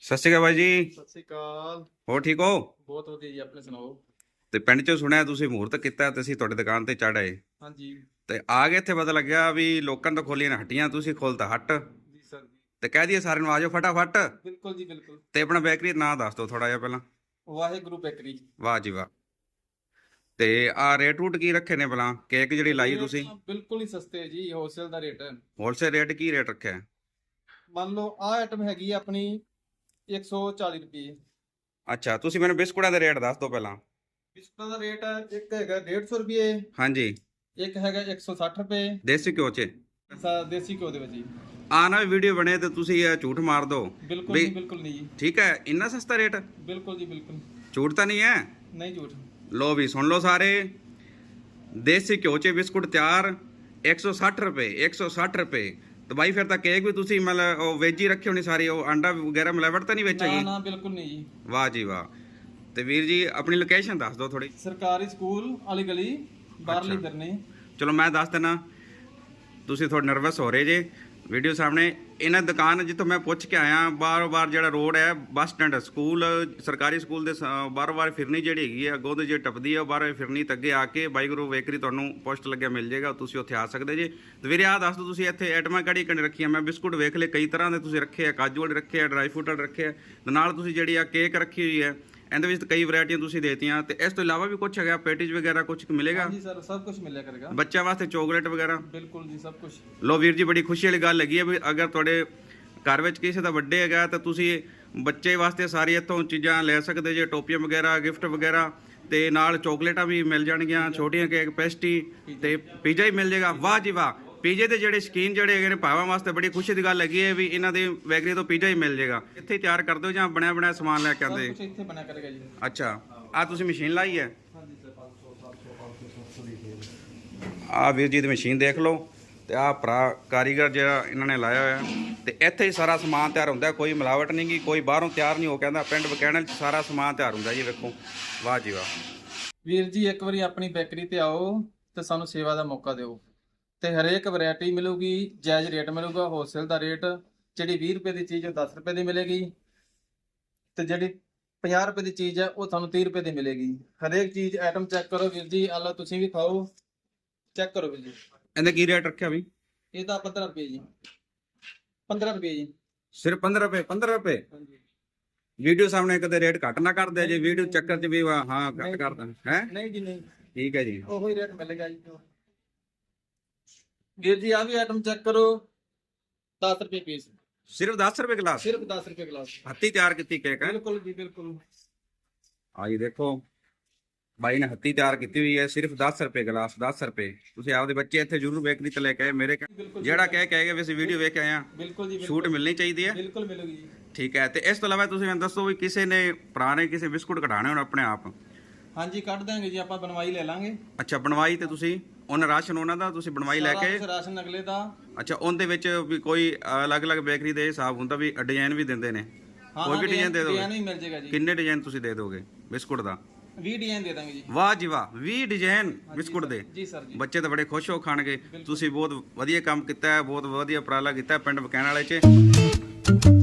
ਸਤਿ ਸ਼੍ਰੀ ਅਕਾਲ ਬਾਈ ਜੀ। ਸਤਿ ਸ੍ਰੀ ਅਕਾਲ। ਹੋਰ ਠੀਕ ਹੋ? ਬਹੁਤ ਵਧੀਆ ਜੀ ਆਪਣੇ ਸੁਣਾਓ? ਤੇ ਪਿੰਡ ਚੋਂ ਸੁਣਿਆ ਤੁਸੀਂ ਮਹੂਰਤ ਕੀਤਾ ਤੇ ਅਸੀਂ ਤੁਹਾਡੀ ਦੁਕਾਨ ਤੇ ਚੜ ਆਏ। ਹਾਂਜੀ। ਤੇ ਆ ਕੇ ਇੱਥੇ ਪਤਾ ਲੱਗਿਆ ਵੀ ਲੋਕਾਂ ਤੋਂ ਖੋਲੀਆਂ ਨੇ ਹੱਟੀਆਂ ਤੁਸੀਂ ਖੋਲਤਾ ਹੱਟ। ਜੀ ਸਰ ਜੀ। ਤੇ ਕਹਿ ਦਈਏ ਸਾਰਿਆਂ ਨੂੰ ਆਜੋ ਫਟਾਫਟ। ਬਿਲਕੁਲ ਜੀ ਬਿਲਕੁਲ। ਤੇ ਆਪਣਾ ਬੇਕਰੀ ਦਾ ਨਾਮ ਦੱਸ ਦਿਓ ਥੋੜਾ ਜਿਹਾ ਪਹਿਲਾਂ। ਵਾਹਿਗੁਰੂ ਬੇਕਰੀ। ਵਾਹ ਜੀ ਵਾਹ। ਤੇ ਆ ਰੇਟ ਰੂਟ ਕੀ ਰੱਖੇ ਨੇ ਪਹਿਲਾਂ ਕੇਕ ਜਿਹੜੀ ਲਾਈ ਤੁਸੀਂ? ਬਿਲਕੁਲ ਹੀ ਸਸਤੇ ਹੈ ਜੀ ਹੋਲਸੇਲ ਦਾ ਰੇਟ। ਹੈ ਹੋਲਸੇਲ ਰੇਟ ਕੀ ਰੇਟ ਰੱਖਿਆ? ਹੈ? ਮੰਨ ਲਓ ਆਹ ਆਈਟਮ ਹੈਗੀ ਹੈ ਆਪਣੀ 140 ਰੁਪਏ। ਅੱਛਾ ਤੁਸੀਂ ਮੈਨੂੰ ਬਿਸਕੁਟਾਂ ਦਾ ਰੇਟ ਦੱਸ ਦਿਓ ਪਹਿਲਾਂ। ਬਿਸਕੁਟਾਂ ਦਾ ਰੇਟ ਇੱਕ ਹੈਗਾ 150 ਰੁਪਏ ਹਾਂਜੀ। ਇੱਕ ਹੈਗਾ 160 ਰੁਪਏ। ਦੇਸੀ ਘਿਓ ਚ? ਦੇਸੀ ਘਿਓ ਦੇ ਵਿੱਚ ਜੀ। ਆ ਨਾ ਵੀਡੀਓ ਬਣੇ ਤੇ ਤੁਸੀਂ ਇਹ ਝੂਠ ਮਾਰ ਦਿਓ। ਬਿਲਕੁਲ ਨਹੀਂ ਬਿਲਕੁਲ ਨਹੀਂ ਜੀ। ਠੀਕ ਹੈ ਇੰਨਾ ਸਸਤਾ ਰੇਟ? ਬਿਲਕੁਲ ਜੀ ਬਿਲਕੁਲ। ਝੂਠ ਤਾਂ ਨਹੀਂ ਹੈ? ਨਹੀਂ ਝੂਠ। ਲੋ ਵੀ ਸੁਣ ਲਓ ਸਾਰੇ। ਦੇਸੀ ਘਿਓ ਚ ਬਿਸਕੁਟ ਤਿਆਰ 160 ਰੁਪਏ 160 ਰੁਪਏ। ਤੇ ਬਾਈ ਫਿਰ ਤਾਂ ਕੇਕ ਵੀ ਤੁਸੀਂ ਮਤਲਬ ਉਹ ਵੈਜ ਹੀ ਰੱਖੇ ਹੋਣੀ ਸਾਰੀ ਉਹ ਅੰਡਾ ਵਗੈਰਾ ਮਿਲਾਵਟ ਤਾਂ ਨਹੀਂ ਵਿੱਚ ਨਾ ਹੈਗੀ ਨਾ ਬਿਲਕੁਲ ਨਹੀਂ ਜੀ। ਵਾਹ ਜੀ ਵਾਹ। ਤੇ ਵੀਰ ਜੀ ਆਪਣੀ ਲੋਕੇਸ਼ਨ ਦੱਸ ਦਿਓ ਥੋੜੀ ਸਰਕਾਰੀ ਸਕੂਲ ਵਾਲੀ ਗਲੀ ਬਾਹਰਲੀ। ਫਿਰਨੇ। ਚਲੋ ਮੈਂ ਦੱਸ ਦਿੰਦਾ ਤੁਸੀਂ ਥੋੜੇ ਨਰਵਸ ਹੋ ਰਹੇ ਜੇ। ਵੀਡੀਓ ਸਾਹਮਣੇ। ਇਹਨਾਂ ਦੁਕਾਨ ਜਿੱਥੋਂ ਮੈਂ ਪੁੱਛ ਕੇ ਆਇਆ, ਬਾਰ-ਬਾਰ ਜਿਹੜਾ ਰੋਡ ਹੈ, ਬੱਸ ਸਟੈਂਡ ਸਕੂਲ, ਸਰਕਾਰੀ ਸਕੂਲ ਦੇ ਬਾਰ-ਬਾਰ ਫਿਰਨੀ ਜਿਹੜੀ ਹੈਗੀ ਆ ਗੋਦ ਜੇ ਟੱਪਦੀ ਹੈ ਬਾਰ ਫਿਰਨੀ, ਤੱਗੇ ਆ ਕੇ ਬਾਈਗਰੋ ਬੇਕਰੀ ਤੁਹਾਨੂੰ ਪੋਸਟ ਲੱਗਿਆ ਮਿਲ ਜਾਏਗਾ, ਤੁਸੀਂ ਉੱਥੇ ਆ ਸਕਦੇ ਜੇ। ਤੇ ਵੀਰੇ ਆਹ ਦੱਸ ਦਿਓ, ਤੁਸੀਂ ਇੱਥੇ ਆਈਟਮਾਂ ਕਿਹੜੀ ਕਿਹੜੀ ਰੱਖੀਆਂ? ਮੈਂ ਬਿਸਕੁਟ ਵੇਖ ਲਏ, ਕਈ ਤਰ੍ਹਾਂ ਦੇ ਤੁਸੀਂ ਰੱਖੇ ਆ, ਕਾਜੂ ਵਾਲੇ ਰੱਖੇ ਆ, ਡਰਾਈ ਫਰੂਟ ਵਾਲੇ ਰੱਖੇ ਆ। ਤੇ ਨਾਲ ਤੁਸੀਂ ਜਿਹੜੀ ਆ ਕੇਕ ਰੱਖੀ ਹੋਈ ਹੈ ਇਹਦੇ ਵਿੱਚ ਕਈ ਵੈਰਾਈਟੀਆਂ ਤੁਸੀਂ ਦੇਤੀਆਂ ਤੇ ਇਸ ਤੋਂ ਇਲਾਵਾ ਵੀ ਕੁਝ ਹੈਗਾ ਪੈਟੀਜ਼ ਵਗੈਰਾ ਕੁਝ ਮਿਲੇਗਾ? ਹਾਂਜੀ ਸਰ ਸਭ ਕੁਝ ਮਿਲਿਆ ਕਰੇਗਾ। ਬੱਚਿਆਂ ਵਾਸਤੇ ਚਾਕਲੇਟ ਵਗੈਰਾ? ਬਿਲਕੁਲ ਜੀ ਸਭ ਕੁਝ ਲੋ ਵੀਰ ਜੀ ਬੜੀ ਖੁਸ਼ੀ ਵਾਲੀ ਗੱਲ ਹੈਗੀ ਹੈ ਵੀ ਅਗਰ ਤੁਹਾਡੇ ਘਰ ਵਿੱਚ ਕਿਸੇ ਦਾ ਬਰਥਡੇ ਹੈਗਾ ਤਾਂ ਤੁਸੀਂ ਬੱਚੇ ਵਾਸਤੇ ਸਾਰੀ ਇੱਥੋਂ ਚੀਜ਼ਾਂ ਲੈ ਸਕਦੇ ਜੇ ਟੋਪੀਆਂ ਵਗੈਰਾ ਗਿਫਟ ਵਗੈਰਾ ਤੇ ਨਾਲ ਚਾਕਲੇਟਾਂ ਵੀ ਮਿਲ ਜਾਣਗੀਆਂ ਛੋਟੀਆਂ ਕੇਕ ਪੈਸਟੀ ਤੇ ਪੀਜ਼ਾ ਹੀ ਮਿਲ ਜਾਏਗਾ। ਵਾਹ ਜੀ ਵਾਹ। ਪੀਜ਼ੇ ਦੇ ਜਿਹੜੇ ਸ਼ਕੀਨ ਜਿਹੜੇ ਹੈਗੇ ਨੇ ਭਾਵਾਂ ਵਾਸਤੇ ਬੜੀ ਖੁਸ਼ੀ ਦੀ ਗੱਲ ਹੈਗੀ ਹੈ ਵੀ ਇਹਨਾਂ ਦੇ ਬੇਕਰੀ ਤੋਂ ਪੀਜ਼ਾ ਹੀ ਮਿਲ ਜਾਏਗਾ ਇੱਥੇ ਹੀ ਤਿਆਰ ਕਰਦੇ ਹੋ ਜਾਂ ਬਣਿਆ ਬਣਾਇਆ ਸਮਾਨ ਲੈ ਕੇ ਆਉਂਦੇ। ਕੁਝ ਇੱਥੇ ਬਣਿਆ ਕਰੇਗਾ ਜੀ। ਅੱਛਾ ਆ ਤੁਸੀਂ ਮਸ਼ੀਨ ਲਾਈ ਹੈ? ਹਾਂਜੀ ਸਰ 500 700 500 700 ਦੀ ਆ ਵੀਰ ਜੀ ਦੀ ਮਸ਼ੀਨ ਦੇਖ ਲਓ ਤੇ ਆ ਭਰਾ ਕਾਰੀਗਰ ਜਿਹੜਾ ਇਹਨਾਂ ਨੇ ਲਾਇਆ ਹੋਇਆ। ਤੇ ਇੱਥੇ ਹੀ ਸਾਰਾ ਸਮਾਨ ਤਿਆਰ ਹੁੰਦਾ ਕੋਈ ਮਿਲਾਵਟ ਨਹੀਂ ਗੀ ਕੋਈ ਬਾਹਰੋਂ ਤਿਆਰ ਨਹੀਂ ਹੋ ਕਹਿੰਦਾ ਪਿੰਡ ਬਕੈਣਲ ਚ ਸਾਰਾ ਸਮਾਨ ਤਿਆਰ ਹੁੰਦਾ ਜੀ ਵੇਖੋ। ਵਾਹ ਜੀ ਵਾਹ। ਵੀਰ ਜੀ ਇੱਕ ਵਾਰੀ ਆਪਣੀ ਬੇਕਰੀ ਤੇ ਆਓ ਤੇ ਸਾਨੂੰ ਸੇਵਾ ਦਾ ਮੌਕਾ ਦਿਓ। ਤੇ ਹਰੇਕ ਵੈਰਾਈਟੀ ਮਿਲੂਗੀ ਜਾਇਜ਼ ਰੇਟ ਮਿਲੂਗਾ ਹੋਲਸੇਲ ਦਾ ਰੇਟ ਜਿਹੜੀ 20 ਰੁਪਏ ਦੀ ਚੀਜ਼ ਉਹ 10 ਰੁਪਏ ਦੀ ਮਿਲੇਗੀ ਤੇ ਜਿਹੜੀ 50 ਰੁਪਏ ਦੀ ਚੀਜ਼ ਹੈ ਉਹ ਤੁਹਾਨੂੰ 30 ਰੁਪਏ ਦੀ ਮਿਲੇਗੀ। ਹਰੇਕ ਚੀਜ਼ ਆਈਟਮ ਚੈੱਕ ਕਰੋ ਵੀਰ ਜੀ ਆਲਾ ਤੁਸੀਂ ਵੀ ਖਾਓ ਚੈੱਕ ਕਰੋ ਵੀਰ ਜੀ। ਇਹਦਾ ਕੀ ਰੇਟ ਰੱਖਿਆ ਵੀ? ਇਹ ਤਾਂ 15 ਰੁਪਏ ਜੀ। 15 ਰੁਪਏ ਜੀ। ਸਿਰਫ 15 ਰੁਪਏ 15 ਰੁਪਏ? ਹਾਂਜੀ। ਵੀਡੀਓ ਸਾਹਮਣੇ ਕਦੇ ਰੇਟ ਘੱਟ ਨਾ ਕਰਦੇ ਜੇ ਵੀਡੀਓ ਚੱਕਰ ਚ ਵੀ ਵਾ- ਹਾਂ ਘੱਟ ਕਰਦਾ ਹੈ? ਨਹੀਂ ਜੀ ਨਹੀਂ। ਠੀਕ ਹੈ ਜੀ। ਉਹੀ ਰੇਟ ਮਿਲੇਗਾ ਜੀ। ਵੀਰ ਜੀ ਆ ਵੀ ਆਈਟਮ ਚੈੱਕ ਕਰੋ। 10 ਰੁਪਏ ਪੀਸ ਸਿਰਫ 10 ਰੁਪਏ ਗਲਾਸ ਸਿਰਫ 10 ਰੁਪਏ ਗਲਾਸ ਹੱਤੀ ਤਿਆਰ ਕੀਤੀ ਕੇਕ ਹੈ? ਬਿਲਕੁਲ ਜੀ ਬਿਲਕੁਲ। ਆ ਜੀ ਦੇਖੋ ਬਾਈ ਨੇ ਹੱਤੀ ਤਿਆਰ ਕੀਤੀ ਹੋਈ ਹੈ ਸਿਰਫ 10 ਰੁਪਏ ਗਲਾਸ 10 ਰੁਪਏ। ਤੁਸੀਂ ਆਪਦੇ ਬੱਚੇ ਇੱਥੇ ਜ਼ਰੂਰ ਬੇਕਰੀ ਤੇ ਲੈ ਕੇ ਆਏ ਮੇਰੇ ਬਿਲਕੁਲ ਜਿਹੜਾ ਕਹਿ ਕੇ ਆਏਗਾ ਵੀ ਅਸੀਂ ਵੀਡੀਓ ਵੇਖ ਕੇ ਆਏ ਆ ਬਿਲਕੁਲ ਜੀ ਛੂਟ ਮਿਲਣੀ ਚਾਹੀਦੀ ਹੈ। ਬਿਲਕੁਲ ਮਿਲੂਗੀ ਜੀ। ਠੀਕ ਹੈ ਤੇ ਇਸ ਤੋਂ ਇਲਾਵਾ ਤੁਸੀਂ ਮੈਨੂੰ ਦੱਸੋ ਵੀ ਕਿਸੇ ਨੇ ਪੁਰਾਣੇ ਕਿਸੇ ਬਿਸਕੁਟ ਕਢਾਣੇ ਹੋਣ ਆਪਣੇ ਆਪ? ਹਾਂਜੀ ਕੱਢ ਦਾਂਗੇ ਜੀ ਆਪਾਂ ਬਣਵਾਈ ਲੈ ਲਾਂਗੇ। ਅੱਛਾ ਬਣਵਾਈ ਤੇ ਤੁਸੀਂ? ਉਹਨਾਂ ਰਾਸ਼ਨ ਉਹਨਾਂ ਦਾ ਤੁਸੀਂ ਬਣਵਾਈ ਲੈ ਕੇ? ਰਾਸ਼ਨ ਅਗਲੇ ਦਾ। ਅੱਛਾ ਉਹਦੇ ਵਿੱਚ ਵੀ ਕੋਈ ਅਲੱਗ-ਅਲੱਗ ਬੇਕਰੀ ਦੇ ਹਿਸਾਬ ਹੁੰਦਾ ਵੀ ਡਿਜ਼ਾਈਨ ਵੀ ਦਿੰਦੇ ਨੇ? ਕੋਈ ਵੀ ਡਿਜ਼ਾਈਨ ਦੇ ਡਿਜ਼ਾਈਨ ਵੀ ਮਿਲ ਜਾਏਗਾ ਜੀ। ਕਿੰਨੇ ਡਿਜ਼ਾਈਨ ਤੁਸੀਂ ਦੇ ਦੋਗੇ ਬਿਸਕੁਟ ਦਾ? 20 ਡਿਜ਼ਾਈਨ ਦੇ ਦਾਂਗੇ ਜੀ। ਵਾਹ ਜੀ ਵਾਹ 20 ਡਿਜ਼ਾਈਨ ਬਿਸਕੁਟ ਦੇ। ਜੀ ਸਰ ਜੀ। ਬੱਚੇ ਤਾਂ ਬੜੇ ਖੁਸ਼ ਹੋ ਖਾਣਗੇ। ਤੁਸੀਂ ਬਹੁਤ ਵਧੀਆ ਕੰਮ ਕੀਤਾ ਹੈ ਬਹੁਤ ਵਧੀਆ ਉਪਰਾਲਾ ਕੀਤਾ ਹੈ ਪਿੰਡ ਬਕੈਣ ਵਾਲੇ 'ਚ।